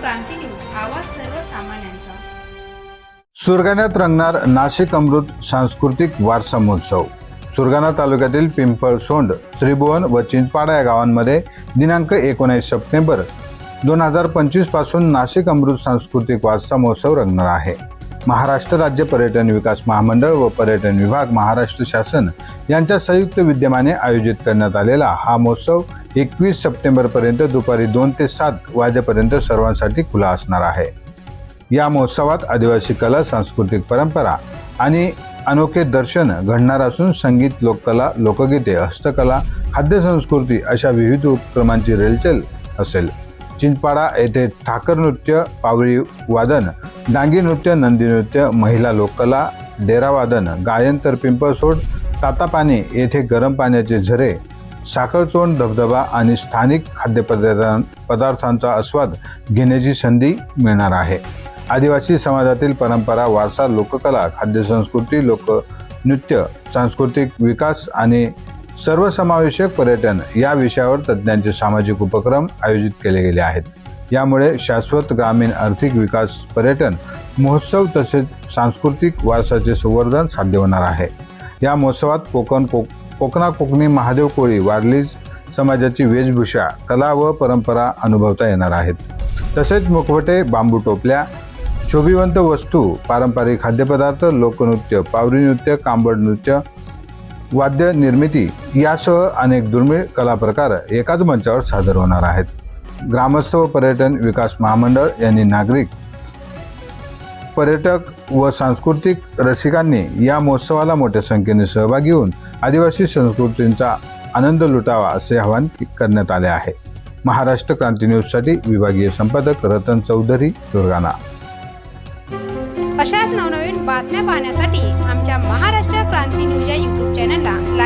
क्रांती news आवाज सर्वसामान्यांचा. सुरगाण्यात रंगणार नाशिक अमृत सांस्कृतिक वारसा महोत्सव सुरगाणा तालुक्यातील पिंपळसोंड त्रिभुवन व चिंचपाडा या गावांमध्ये दिनांक एकोणीस सप्टेंबर दोन हजार पंचवीसपासून नाशिक अमृत सांस्कृतिक वारसा महोत्सव रंगणार आहे. महाराष्ट्र राज्य पर्यटन विकास महामंडळ व पर्यटन विभाग महाराष्ट्र शासन यांच्या संयुक्त विद्यमाने आयोजित करण्यात आलेला हा महोत्सव एकवीस सप्टेंबरपर्यंत दुपारी दोन ते सात वाजेपर्यंत सर्वांसाठी खुला असणार आहे. या महोत्सवात आदिवासी कला सांस्कृतिक परंपरा आणि अनोखे दर्शन घडणार असून संगीत लोककला लोकगीते हस्तकला खाद्यसंस्कृती अशा विविध उपक्रमांची रेलचेल असेल. चिंचपाडा येथे ठाकर नृत्य पावळी वादन डांगी नृत्य नंदी नृत्य महिला लोककला डेरावादन गायन तर पिंपळसोड तातापाणी येथे गरम पाण्याचे झरे साखरचोंड धबधबा आणि स्थानिक खाद्यपदार्थां पदार्थांचा आस्वाद घेण्याची संधी मिळणार आहे. आदिवासी समाजातील परंपरा वारसा लोककला खाद्यसंस्कृती लोकनृत्य सांस्कृतिक विकास आणि सर्वसमावेशक पर्यटन या विषयावर तज्ज्ञांचे सामाजिक उपक्रम आयोजित केले गेले आहेत. यामुळे शाश्वत ग्रामीण आर्थिक विकास पर्यटन महोत्सव तसेच सांस्कृतिक वारसाचे संवर्धन साध्य होणार आहे. या महोत्सवात कोकण कोक कोकणा कोकणी महादेव कोळी वारलीज समाजाची वेशभूषा कला व परंपरा अनुभवता येणार आहेत. तसेच मुखवटे बांबू टोपल्या शोभिवंत वस्तू पारंपरिक खाद्यपदार्थ लोकनृत्य पावरी नृत्य कांबड नृत्य वाद्य निर्मिती यासह अनेक दुर्मिळ कलाप्रकार एकाच मंचावर सादर होणार आहेत. ग्रामस्थ व पर्यटन विकास महामंडळ यांनी नागरिक पर्यटक व सांस्कृतिक रसिकांनी या महोत्सवाला मोठ्या संख्येने सहभागी होऊन आदिवासी संस्कृतींचा आनंद लुटावा असे आवाहन करण्यात आले आहे. महाराष्ट्र क्रांती न्यूजसाठी विभागीय संपादक रतन चौधरी दुर्गाणा अशाच नवनवीन बातम्या पाहण्यासाठी आमच्या महाराष्ट्र क्रांती न्यूज या यूट्यूब